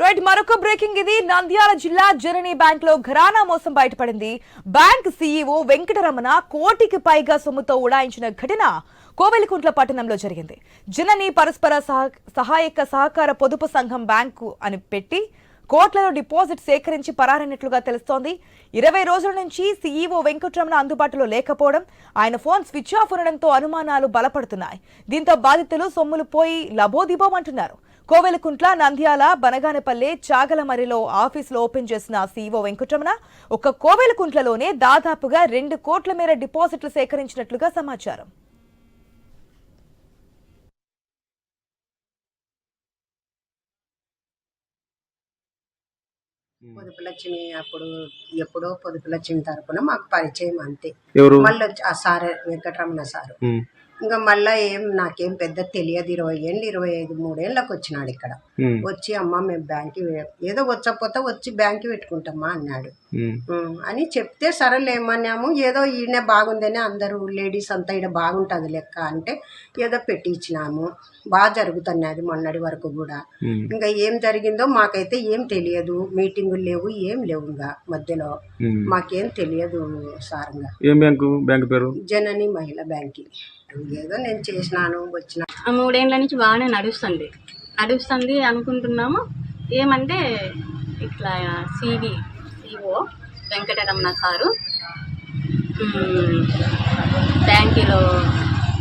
Right మరొక breaking ఇది. నంద్యాల జిల్లా జననీ బ్యాంక్లో ఘరానా మోసం బయటపడింది. బ్యాంక్ సీఈఓ వెంకటరమణ కోటికి పైగా సొమ్ముతో ఉడాయించిన ఘటన కోవెలకుంట్ల పట్టణంలో జరిగింది. జనని పరస్పర సహ- సహాయక సహకార పొదుపు సంఘం బ్యాంకు అని పెట్టి కోట్లలో డిపాజిట్ సేకరించి పరారైనట్లుగా తెలుస్తోంది. ఇరవై రోజుల నుంచి సీఈఓ వెంకటరమణ అందుబాటులో లేకపోవడం ఆయన ఫోన్ స్విచ్ ఆఫ్ ఉండడంతో అనుమానాలు బలపడుతున్నాయి. దీంతో బాధితులు సొమ్ములు పోయి లబోదిబోమంటున్నారు. కోవెలకుంట్ల నంద్యాల బనగానపల్లె చాగలమరిలో ఆఫీసులు ఓపెన్ చేసిన సీఈఓ వెంకటరమణ ఒక కోవెలకుంట్లలోనే దాదాపుగా రెండు కోట్ల మేర డిపాజిట్లు సేకరించినట్లుగా సమాచారం. పొదుపు లక్ష్మి అప్పుడు ఎప్పుడో పొదుపు లక్ష్మి తరపున మాకు పరిచయం అంతే. మళ్ళీ ఆ సార్ వెంకటరమణ సారు. ఇంకా మళ్ళీ ఏం నాకేం పెద్ద తెలియదు. ఇరవై ఏళ్ళు ఇరవై ఐదు మూడేళ్ళకి వచ్చినాడు ఇక్కడ. వచ్చి అమ్మ మేము బ్యాంక్కి వే- ఏదో వచ్చకపోతే వచ్చి బ్యాంక్కి పెట్టుకుంటామా అన్నాడు. అని చెప్తే సరేలే ఏమన్నాము. ఏదో ఈయన బాగుందని అందరూ లేడీస్ అంతా ఈడ బాగుంటుంది లెక్క అంటే ఏదో పెట్టి ఇచ్చినాము బాగా జరుగుతున్నది మొన్నటి వరకు కూడా. ఇంకా ఏం జరిగిందో మాకైతే ఏం తెలియదు. మీటింగులు లేవు ఏం లేవు ఇంకా మధ్యలో. మాకేం తెలియదు బ్యాంకు? బ్యాంకు పేరు? జనని మహిళా బ్యాంకింగ్ ఏదో నేను చేసినాను వచ్చిన. ఆ మూడేళ్ళ నుంచి బాగానే నడుస్తుంది. నడుస్తుంది అనుకుంటున్నాము. ఏమంటే ఇట్లా సివి సిఓ వెంకటరమణ సారు బ్యాంకులో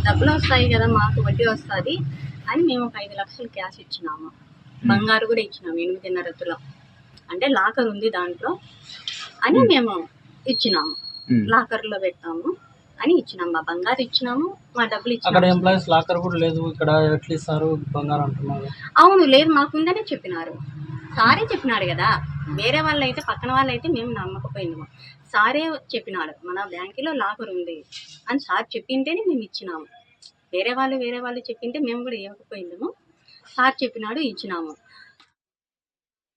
డబ్బులు వస్తాయి కదా మాకు వడ్డీ వస్తుంది అని మేము ఒక ఐదు లక్షలు క్యాష్ ఇచ్చినాము. బంగారు కూడా ఇచ్చినాము ఎనిమిదిన్నర తులం అంటే లాకర్ ఉంది దాంట్లో అని మేము ఇచ్చినాము. లాకర్లో పెట్టాము. అని ఇచ్చినాము మా బంగారు ఇచ్చినాము మా డబ్బులు అక్కడ ఇచ్చినాము ఎంప్లాయీస్ లాకర్ కూడా లేదు ఇక్కడ ఎట్లా ఇస్తారు బంగారం అంటున్నారు? అవును లేదు మాకుందనే చెప్పినారు. సారే చెప్పినాడు కదా. వేరే వాళ్ళు అయితే పక్కన వాళ్ళు అయితే మేము నమ్మకపోయినాము. సారే చెప్పినాడు మన బ్యాంకులో లాకర్ ఉంది అని సార్ చెప్పింటేనే మేము ఇచ్చినాము. వేరే వాళ్ళు వేరే వాళ్ళు చెప్పింటే మేము కూడా ఇవ్వకపోయిందాము సార్ చెప్పినాడు ఇచ్చినాము.